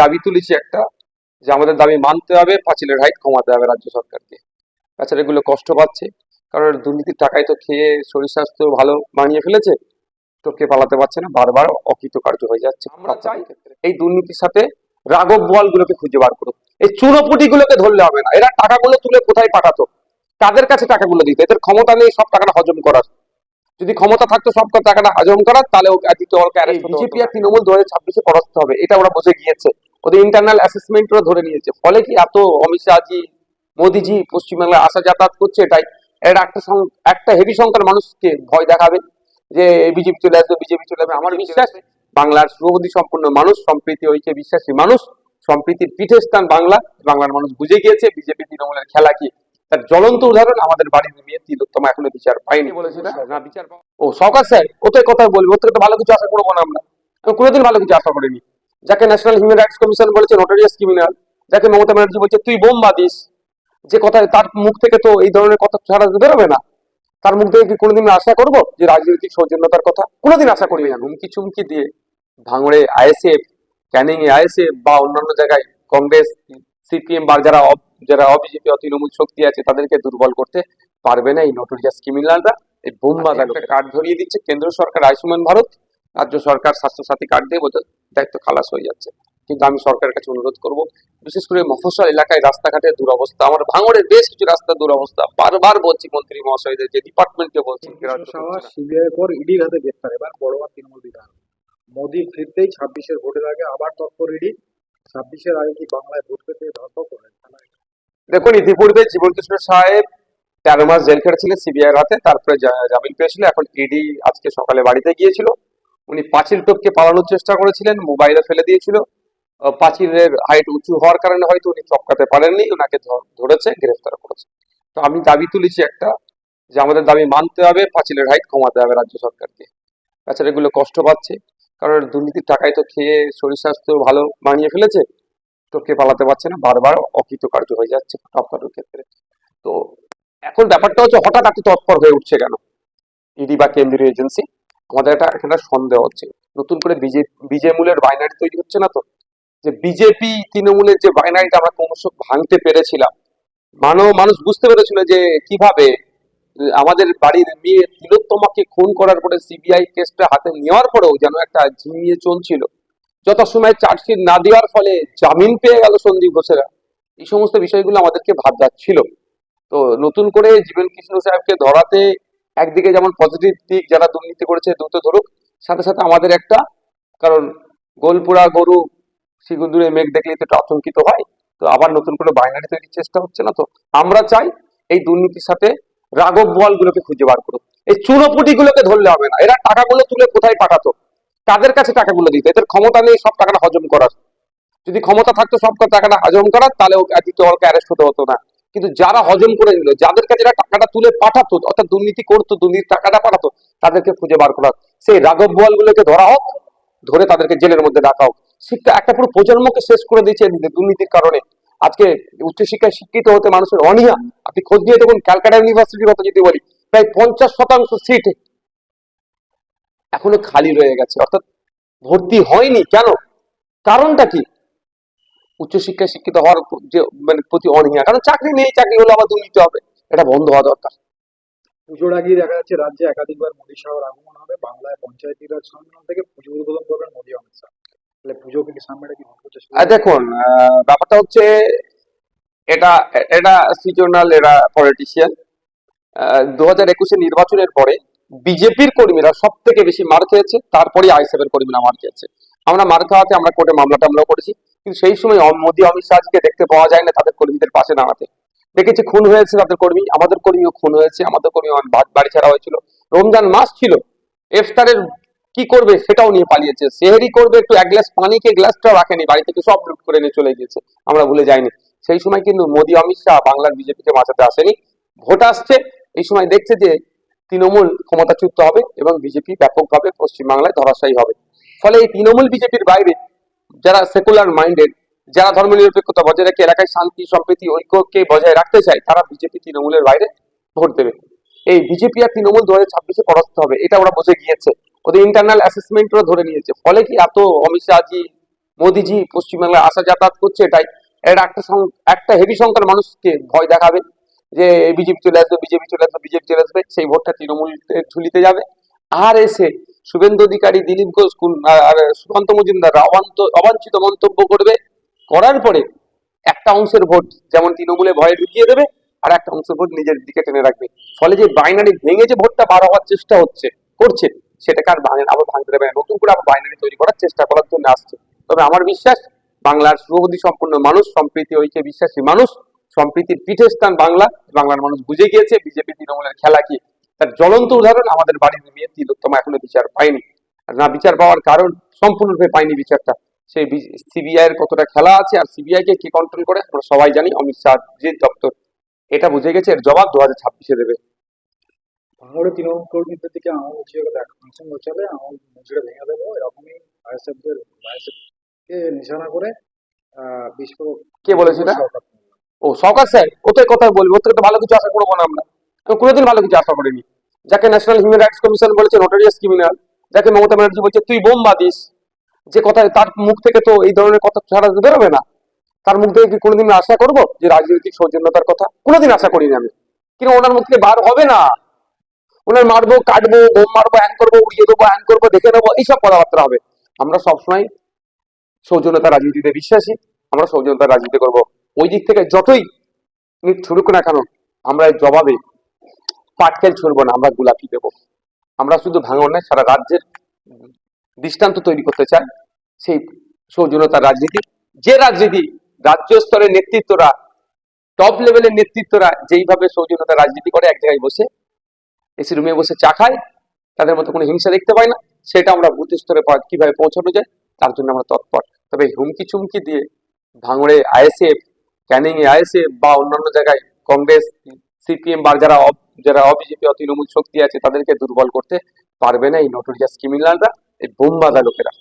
দাবি তুলেছি একটা যে আমাদের দাবি মানতে হবে পাঁচিলের হাইট কমাতে হবে রাজ্য সরকারকে। তাছাড়া এগুলো কষ্ট পাচ্ছে কারণ দুর্নীতির টাকায় তো খেয়ে শরীর স্বাস্থ্য ভালো বানিয়ে ফেলেছে তো কে পালাতে পারছে না বারবার অকৃতকার্য হয়ে যাচ্ছে। আমরা চাই এই দুর্নীতির সাথে রাঘব বোয়ালগুলোকে খুঁজে বার করুক। এই চুনোপুটি গুলোকে ধরলে হবে না এরা টাকাগুলো তুলে কোথায় পাঠাতো? তাদের কাছে টাকাগুলো দিত? এদের ক্ষমতা নেই সব টাকাটা হজম করার। যদি ক্ষমতা থাকতো সব টাকাটা হজম করার তাহলে আদিত্য অলকে বিজেপি আর তৃণমূল দু হাজার ছাব্বিশে পরাস্ত হবে এটা ওরা বুঝে গিয়েছে। ওদের ইন্টারনাল অ্যাসেসমেন্ট ওরা ধরে নিয়েছে। ফলে কি এত অমিত শাহজি মোদিজি পশ্চিমবাংলায় আসা যাতায়াত করছে এটাই। এটা একটা একটা হেভি সংখ্যার মানুষকে ভয় দেখাবে যে বিজেপি চলে আসবে বিজেপি চলে আসবে। আমার বিশ্বাস বাংলার শুভবুদ্ধি সম্পূর্ণ মানুষ সম্প্রীতি ঐক্যে বিশ্বাসী মানুষ সম্প্রীতির পীঠস্থান বাংলা। বাংলার মানুষ বুঝে গিয়েছে বিজেপি তৃণমূলের খেলা কি তার জ্বলন্ত উদাহরণ আমাদের বাড়ির মেয়ে তিলোত্তমা এখনও বিচার পাইনি বলেছে না না বিচার ও সরকার স্যার ও তো কথা বলব ওর থেকে তো ভালো কিছু আশা করব না আমরা। কোনোদিন ভালো কিছু আশা করিনি। যাকে ন্যাশনাল হিউম্যান রাইটস কমিশন বলেছে নোটারিয়াস ক্রিমিনাল যাকে মমতা ব্যানার্জি বলছে তুই বোম বাদিস যে কথা তার মুখ থেকে তো এই ধরনের কথা ছাড়া বেরোবে না। তার মুখ থেকে কি কোনোদিন আশা করব যে রাজনৈতিক সৌজন্যতার কথা? কোনোদিন আশা করি না। হুমকি চুমকি দিয়ে ভাঙড়ে আইএসএফ ক্যানিং এ আইএসএফ বা অন্যান্য জায়গায় কংগ্রেস সিপিএম বা যারা যারা অবিজেপি তৃণমূল শক্তি আছে তাদেরকে দুর্বল করতে পারবে না এই নোটোরিয়াস ক্রিমিনালরা এই বোমবাদা একটা কার্ড ধরিয়ে দিচ্ছে কেন্দ্র সরকার আয়ুষ্মান ভারত রাজ্য সরকার স্বাস্থ্যসাথী কার্ড দিয়ে বোধ দায়িত্ব খালাস হয়ে যাচ্ছে। কিন্তু আমি সরকারের কাছে অনুরোধ করব বিশেষ করে মফস্বল এলাকায় রাস্তাঘাটের দুরবস্থা আমার ভাঙড়ের বেশ কিছু রাস্তার দুরবস্থা বারবার বলছি মন্ত্রী মহাশয়দের যে ডিপার্টমেন্টকে বলছি। সিবিআই পর ইডির হাতে গ্রেফতার এবার বড়বার তৃণমূল বিধায়ক। মোদি ফিরতেই ছাব্বিশের ভোটের আগে আবার তৎপর ইডি। ছাব্বিশের আগে কি বাংলায় ভোট পেতে করবেন দেখুন, ইতিপূর্বে জীবন কৃষ্ণ সাহেব তেরো মাস জেল খেটেছিলেন সিবিআই হাতে, তারপরে জামিন পেয়েছিল এখন ইডি আজকে সকালে বাড়িতে গিয়েছিল। উনি পাঁচিল টপকে পালানোর চেষ্টা করেছিলেন, মোবাইলে ফেলে দিয়েছিল। পাঁচিলের হাইট উঁচু হওয়ার কারণে হয়তো উনি চপকাতে পারেননি, ওনাকে ধরেছে, গ্রেফতার করেছে। তো আমি দাবি তুলেছি একটা, যে আমাদের দাবি মানতে হবে, পাঁচিলের হাইট কমাতে হবে রাজ্য সরকারকে। তাছাড়া এগুলো কষ্ট পাচ্ছে। কারণ দুর্নীতির টাকায় তো খেয়ে শরীর স্বাস্থ্য ভালো বানিয়ে ফেলেছে, তো কে পালাতে পারছে না, বারবার অকৃতকার্য হয়ে যাচ্ছে টপ কাটার ক্ষেত্রে। তো এখন ব্যাপারটা হচ্ছে হঠাৎ এত তৎপর হয়ে উঠছে কেন? ইডি বা কেন্দ্রীয় এজেন্সি? আমাদের একটা এখানে সন্দেহ হচ্ছে। নতুন করে বিজে, বিজেমূলের বাইনারি তৈরি হচ্ছে না তো? যে বিজেপি তৃণমূলের যে বাইনারিটা আমরা ক্রমশ ভাঙতে পেরেছিলাম। মানব, মানুষ বুঝতে পেরেছিল যে কীভাবে আমাদের বাড়ির মেয়ে তিলোত্তমাকে খুন করার পরে সিবিআই কেসটা হাতে নেওয়ার পরেও যেন একটা ঝিমিয়ে চলছিল। যত সময় চার্জশিট না দেওয়ার ফলে জামিন পেয়ে গেল সন্দীপ ঘোষেরা। এই সমস্ত বিষয়গুলো আমাদেরকে ভাব যাচ্ছিল তো নতুন করে জীবন কৃষ্ণ সাহেবকে ধরাতে একদিকে যেমন পজিটিভ দিক যারা দুর্নীতি করেছে দ্রুত ধরুক, সাথে সাথে আমাদের একটা, কারণ গোলপুরা গরু শিগুন্দুরে মেঘ দেখলে তো আতঙ্কিত হয়, তো আবার নতুন করে বাইনারি তৈরির চেষ্টা হচ্ছে না তো। আমরা চাই এই দুর্নীতির সাথে রাঘব বোয়ালগুলোকে খুঁজে বার করুক। এই চুনোপুটি গুলোকে ধরলে হবে না। এরা টাকাগুলো তুলে কোথায় পাঠাতো? কাদের কাছে টাকাগুলো দিত? এদের ক্ষমতা নেই, সব টাকাটা হজম করার। যদি ক্ষমতা থাকতো, সব টাকাটা হজম করার, তাহলে অ্যারেস্ট হতে হতো না। কিন্তু যারা হজম করে নিল, যাদের কাছে টাকাটা তুলে পাঠাতো, অর্থাৎ দুর্নীতি করতো, দুর্নীতির টাকাটা পাঠাতো, তাদেরকে খুঁজে বার করা হোক। সেই রাঘব বোয়ালগুলোকে ধরা হোক, ধরে তাদেরকে জেলের মধ্যে রাখা হোক। শিক্ষা একটা পুরো প্রজন্মকে শেষ করে দিয়েছে দুর্নীতির কারণে। আজকে উচ্চশিক্ষায় শিক্ষিত হতে মানুষের অনীহা। আপনি খোঁজ নিয়ে দেখুন, ক্যালকাটা ইউনিভার্সিটির কথা যদি বলি, প্রায় পঞ্চাশ শতাংশ সিট এখনও খালি রয়ে গেছে। অর্থাৎ ভর্তি হয়নি। কেন? কারণটা কি? উচ্চশিক্ষায় শিক্ষিত হওয়ার যে মানে প্রতি অনীহা। কারণ চাকরি নেই, চাকরি হলে আবার দুর্নীতি হবে। এটা বন্ধ হওয়া দরকার। পুজোর আগেই দেখা যাচ্ছে, রাজ্যে একাধিকবার মোদী শাহর আগমন হবে। বাংলায় পঞ্চায়েতি সম্মেলন থেকে পুজো উদ্বোধন করবেন মোদী অমিত শাহ। দেখুন ব্যাপারটা হচ্ছে এটা এটা সিজনাল এরা পলিটিশিয়ান দু হাজার একুশে নির্বাচনের পরে বিজেপির কর্মীরা সব থেকে বেশি মার খেয়েছে, তারপরে আইসেফের কর্মীরা মার খেয়েছে। আমরা মার খাওয়াতে আমরা কোর্টে মামলা টামলা করেছি, কিন্তু সেই সময় মোদী, অমিত শাহকে দেখতে পাওয়া যায় না তাদের কর্মীদের পাশে দাঁড়াতে। দেখেছি, খুন হয়েছে তাদের কর্মী, আমাদের কর্মীও খুন হয়েছে, আমাদের কর্মী বাড়ি ছাড়া হয়েছিল। রমজান মাস ছিল, ইফতারের কি করবে সেটাও নিয়ে পালিয়েছে। সেহেরি করবে একটু এক গ্লাস পানি পানিকে গ্লাসটাও রাখেনি, বাড়ি থেকে সব লুট করে নিয়ে চলে গিয়েছে। আমরা ভুলে যাইনি। সেই সময় কিন্তু মোদী, অমিত শাহ বাংলার বিজেপিকে বাঁচাতে আসেনি। ভোট আসছে, এই সময় দেখছে যে তৃণমূল ক্ষমতাচ্যুত হবে এবং বিজেপি ব্যাপকভাবে পশ্চিমবাংলায় ধরাশায়ী হবে। ফলে এই তৃণমূল বিজেপির বাইরে যারা সেকুলার মাইন্ডেড যারা ধর্মনিরপেক্ষতা বজায় রেখে এলাকায় শান্তি, সম্প্রীতি, ঐক্যকে বজায় রাখতে চায়, তারা বিজেপি তৃণমূলের বাইরে ভোট দেবে। এই বিজেপি আর তৃণমূল দু হাজার ছাব্বিশে পরাস্ত হবে, এটা ওরা বুঝে গিয়েছে। ওদের ইন্টারনাল অ্যাসেসমেন্ট ওরা ধরে নিয়েছে। ফলে কি এত অমিত শাহজি, মোদিজি পশ্চিমবাংলায় আসা যাতায়াত করছে এটাই। এটা একটা একটা হেভি সংখ্যার মানুষকে ভয় দেখাবে যে বিজেপি চলে আসবে বিজেপি চলে আসবে বিজেপি চলে আসবে, সেই ভোটটা তৃণমূলের ঝুলিতে যাবে। আর এসে শুভেন্দু অধিকারী, দিলীপ ঘোষ আর সুকান্ত মজুমদার অবান্ত অবাঞ্ছিত মন্তব্য করবে। করার পরে একটা অংশের ভোট যেমন তৃণমূলে ভয়ে ঢুকিয়ে দেবে, আর একটা অংশের ভোট নিজের দিকে টেনে রাখবে। ফলে যে বাইনারি ভেঙে যে ভোটটা বার হওয়ার চেষ্টা হচ্ছে, করছে সেটাকে আর ভাঙে আবার ভাঙতে দেবে না। নতুন করে আবার বাইনারি তৈরি করার চেষ্টা করার জন্য আসছে। তবে আমার বিশ্বাস, বাংলার শুভবুদ্ধি সম্পন্ন মানুষ, সম্প্রীতি ঐক্যে বিশ্বাসী মানুষ, সম্প্রীতির পীঠস্থান বাংলা, বাংলার মানুষ বুঝে গিয়েছে, বিজেপি তৃণমূলের খেলা কি? তার জ্বলন্ত উদাহরণ আমাদের বাড়ির মেয়ে তিলোত্তমা এখনও বিচার পায়নি। আর না বিচার পাওয়ার কারণ সম্পূর্ণরূপে পায়নি বিচারটা। সেই সিবিআই এর কতটা খেলা আছে আর সিবিআই কে কি কন্ট্রোল করে, আমরা সবাই জানি, অমিত শাহ যে দপ্তর এটা বুঝে গেছে, এর জবাব দু হাজার ছাব্বিশে দেবে। ভাঙড়ে তৃণমূল কর্মীদের দিকে আঙুল উঁচিয়ে দেখ ফাংশন গোছালে আঙুল মুচড়ে ভেঙে দেবো এরকমই আইএসএফদের আইএসএফকে নিশানা করে বিস্ফোরক কে বলেছে এটা? ও সরকার স্যার কোথায় কথা বলব? ওর থেকে তো ভালো কিছু আশা করব না আমরা। আমি কোনোদিন ভালো কিছু আশা করিনি। যাকে ন্যাশনাল হিউম্যান রাইটস কমিশন বলেছে নোটারিয়াস ক্রিমিনাল যাকে মমতা ব্যানার্জি বলছে তুই বোম বাদিস যে কথা তার মুখ থেকে তো এই ধরনের কথা ছাড়া বেরোবে না। তার মুখ থেকে কি কোনোদিন আশা করব যে রাজনৈতিক সৌজন্যতার কথা? কোনোদিন আশা করিনি আমি। কিন্তু ওনার মুখ থেকে বার হবে না। ওনার মারবো, কাটবো, বোম মারবো হ্যাং করব, উড়িয়ে দেবো হ্যাং করব, দেখে নেব, এইসব কথাবার্তা হবে। আমরা সবসময় সৌজন্যতা রাজনীতিতে বিশ্বাসী, আমরা সৌজন্যতা রাজনীতি করব। ওই দিক থেকে যতই ছুড়ুক না কেন, আমরা এর জবাবে পাটকেল ছুড়বো না, আমরা গোলাপি দেবো। আমরা শুধু ভাঙন নয়, সারা রাজ্যের দৃষ্টান্ত তৈরি করতে চাই। সেই সৌজন্যতার রাজনীতি, যে রাজনীতি রাজ্য স্তরের নেতৃত্বরা টপ লেভেলের নেতৃত্বরা যেইভাবে সৌজন্যতার রাজনীতি করে, এক জায়গায় বসে এসি রুমে বসে চা খায় তাদের মতো কোনো হিংসা দেখতে পাই না। সেটা আমরা বুথ স্তরে কীভাবে পৌঁছানো যায় তার জন্য আমরা তৎপর। তবে হুমকি চুমকি দিয়ে ভাঙড়ে আইএসএফ ক্যানিং এ আইএসএফ বা অন্যান্য জায়গায় কংগ্রেস সিপিএম বা যারা যারা অবিজেপি তৃণমূল শক্তি আছে তাদেরকে দুর্বল করতে পারবে না এই নোটোরিয়াস ক্রিমিনালরা এই বোমবাদা লোকেরা।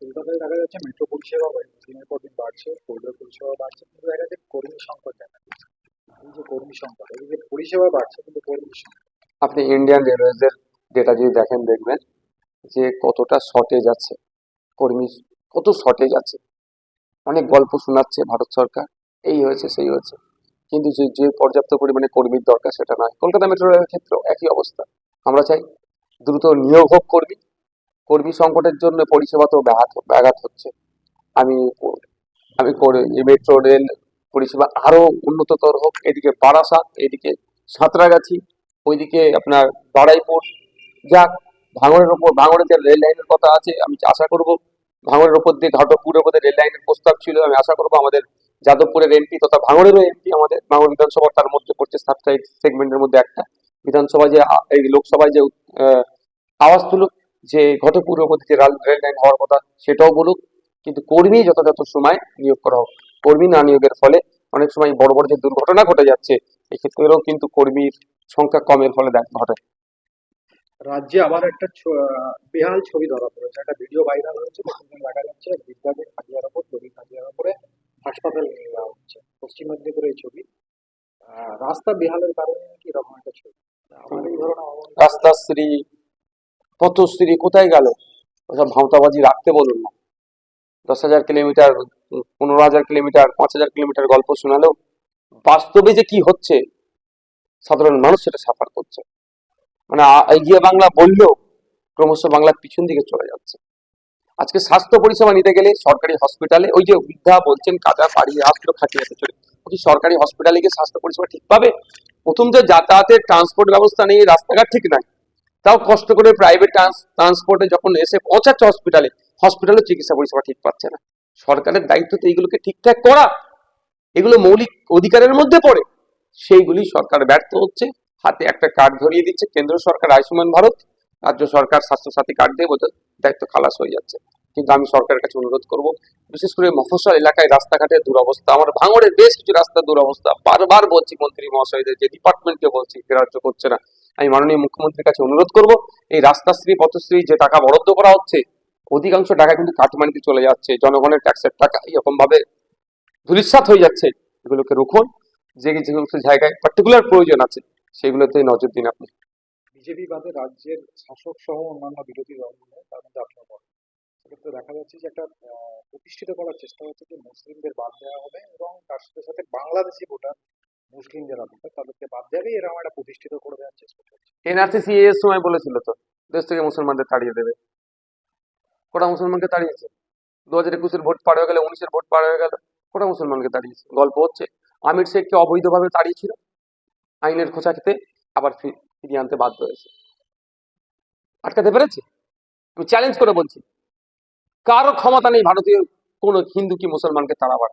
কলকাতায় দেখা যাচ্ছে মেট্রো পরিষেবা বাড়ছে, পরিষেবা বাড়ছে কর্মী সংকট যে কর্মী সংকট পরিষেবা বাড়ছে কিন্তু কর্মী সংকট। আপনি ইন্ডিয়ান রেলওয়েজের ডেটা যদি দেখেন, দেখবেন যে কতটা শর্টেজ আছে। কর্মী কত শর্টেজ আছে। অনেক গল্প শোনাচ্ছে ভারত সরকার, এই হয়েছে, সেই হয়েছে। কিন্তু যে যে পর্যাপ্ত পরিমাণে কর্মীর দরকার, সেটা নয়। কলকাতা মেট্রো রেলের ক্ষেত্রেও একই অবস্থা। আমরা চাই দ্রুত নিয়োগ হোক কর্মী। কর্মী সংকটের জন্য পরিষেবা তো ব্যাঘাত ব্যাঘাত হচ্ছে। আমি আমি মেট্রো রেল পরিষেবা আরও উন্নততর হোক। এদিকে বারাসাত, এদিকে সাঁতরাগাছি ওইদিকে আপনার বাড়াইপুর যাক, ভাঙড়ের ওপর ভাঙড়ের যে রেল লাইনের কথা আছে, আমি আশা করব ভাঙড়ের ওপর দিয়ে ঘাটকপুরের ওপর রেল লাইনের প্রস্তাব ছিল, আমি আশা করব আমাদের যাদবপুরের এমপি তথা ভাঙড়েরও এমপি আমাদের ভাঙড় বিধানসভা তার মধ্যে পড়ছে সাতটাই সেগমেন্টের মধ্যে একটা। বিধানসভা যে, এই লোকসভায় যে আওয়াজ তুলুক, যে ঘটকপুরের ওপর রেল রেল লাইন হওয়ার কথা সেটাও বলুক, কিন্তু কর্মী যথাযথ সময় নিয়োগ করা হোক। কর্মী না নিয়োগের ফলে অনেক সময় বড় বড় যে দুর্ঘটনা ঘটে যাচ্ছে এক্ষেত্রেও কিন্তু কর্মীর সংখ্যা কমের ফলে ঘটে। রাজ্যে আবার একটা বেহাল ছবি ধরা পড়েছে। একটা ভিডিও ভাইরাল হয়েছে সেখানে দেখা যাচ্ছে বিদ্যাদের খাদিয়ার ওপর দড়ি খাদিয়ার ওপরে হাসপাতাল নিয়ে যাওয়া হচ্ছে পশ্চিম মেদিনীপুরের এই ছবি। রাস্তা বেহালের কারণে কি এরকম একটা ছবি? আমার এই ধরনের অবস্থা- রাস্তাশ্রী পথশ্রী কোথায় গেল? ওসব ভাঁওতাবাজি রাখতে বলুন না। দশ হাজার কিলোমিটার, পনেরো হাজার কিলোমিটার, পাঁচ হাজার কিলোমিটার গল্প শোনালেও বাস্তবে যে কি হচ্ছে, সাধারণ মানুষ সেটা সাফার করছে। মানে এগিয়ে বাংলা বললেও ক্রমশ বাংলার পিছন দিকে চলে যাচ্ছে। আজকে স্বাস্থ্য পরিষেবা নিতে গেলে সরকারি হসপিটালে, ওই যে বৃদ্ধা বলছেন কাজা পাড়িয়ে আসলো, খাটিয়ে চলে ও কি সরকারি হসপিটালে গিয়ে স্বাস্থ্য পরিষেবা ঠিক পাবে? প্রথম যে যাতায়াতের ট্রান্সপোর্ট ব্যবস্থা নেই, রাস্তাঘাট ঠিক নাই। তাও কষ্ট করে প্রাইভেট ট্রান্সপোর্টে যখন এসে পৌঁছাচ্ছে হসপিটালে হসপিটালে চিকিৎসা পরিষেবা ঠিক পাচ্ছে না। সরকারের দায়িত্ব তো এইগুলোকে ঠিকঠাক করা, এগুলো মৌলিক অধিকারের মধ্যে পড়ে, সেইগুলি সরকার ব্যর্থ হচ্ছে। হাতে একটা কার্ড ধরিয়ে দিচ্ছে, কেন্দ্র সরকার আয়ুষ্মান ভারত, রাজ্য সরকার স্বাস্থ্যসাথী কার্ড দিয়ে বোধহয় দায়িত্ব খালাস হয়ে যাচ্ছে। কিন্তু আমি সরকারের কাছে অনুরোধ করব, বিশেষ করে মফস্বল এলাকায় রাস্তাঘাটের দুরবস্থা, আমার ভাঙড়ের বেশ কিছু রাস্তার দুরবস্থা, বারবার বলছি মন্ত্রী মহাশয়দের, যে ডিপার্টমেন্টকে বলছি গ্রাহ্য করছে না। আমি মাননীয় মুখ্যমন্ত্রীর কাছে অনুরোধ করব, এই রাস্তাশ্রী পথশ্রী যে টাকা বরাদ্দ করা হচ্ছে, অধিকাংশ টাকা কিন্তু কাটমানিতে চলে যাচ্ছে, জনগণের ট্যাক্সের টাকা এরকম ভাবে হয়ে যাচ্ছে, এগুলোকে রুখুন, যে যে সমস্ত জায়গায় পার্টিকুলার প্রয়োজন আছে, সেগুলোতে নজর দিন আপনি। বিজেপি বাদে রাজ্যের শাসক সহ অন্যান্য বিরোধী দলগুলো তার মধ্যে আপনার সেক্ষেত্রে দেখা যাচ্ছে যে একটা প্রতিষ্ঠিত করার চেষ্টা হচ্ছে যে মুসলিমদের বাদ দেওয়া হবে এবং তার সাথে সাথে বাংলাদেশি ভোটার মুসলিম যারা ভোটার তাদেরকে বাদ দেবে এরকম একটা প্রতিষ্ঠিত করে দেওয়ার চেষ্টা চলছে এনআরসি সি এর সময় বলেছিল তো, দেশ থেকে মুসলমানদের তাড়িয়ে দেবে। কোটা মুসলমানকে তাড়িয়েছে? দু হাজার একুশের ভোট পার হয়ে গেলে, উনিশের ভোট পার হয়ে গেল, কোটা মুসলমানকে তাড়িয়েছে? গল্প হচ্ছে, আমির শেখকে অবৈধভাবে তাড়িয়েছিল, আইনের খোঁচা খেতে আবার ফিরিয়ে আনতে বাধ্য হয়েছে। আটকাতে পেরেছে? আমি চ্যালেঞ্জ করে বলছি, কারও ক্ষমতা নেই ভারতীয় কোনো হিন্দু কি মুসলমানকে তাড়াবার?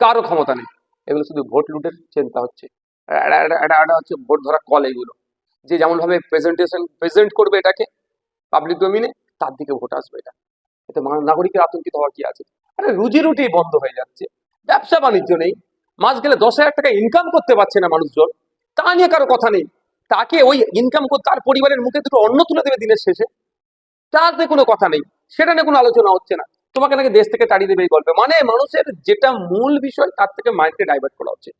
কারও ক্ষমতা নেই। এগুলো শুধু ভোট লুটের চিন্তা হচ্ছে। হচ্ছে ভোট ধরা কল এগুলো। যে যেমন ভাবে প্রেজেন্টেশন প্রেজেন্ট করবে এটাকে পাবলিক ডোমিনে তার দিকে ভোট আসবে এটা। এতে মা- নাগরিকের আতঙ্কিত হওয়ার কি আছে? আরে রুজি রুটি বন্ধ হয়ে যাচ্ছে। ব্যবসা বাণিজ্য নেই। মাস গেলে দশ হাজার টাকা ইনকাম করতে পারছে না মানুষজন। তা নিয়ে কারও কথা নেই। তাকে ওই ইনকাম করে, তার পরিবারের মুখে দুটো অন্ন তুলে দেবে দিনের শেষে। তাতে কোনো কথা নেই। সেটা নিয়ে কোনো আলোচনা হচ্ছে না। তোমাকে নাকি দেশ থেকে তাড়িয়ে দেবে এই গল্পে। মানে মানুষের যেটা মূল বিষয়, তার থেকে মাইন্ডকে ডাইভার্ট করা হচ্ছে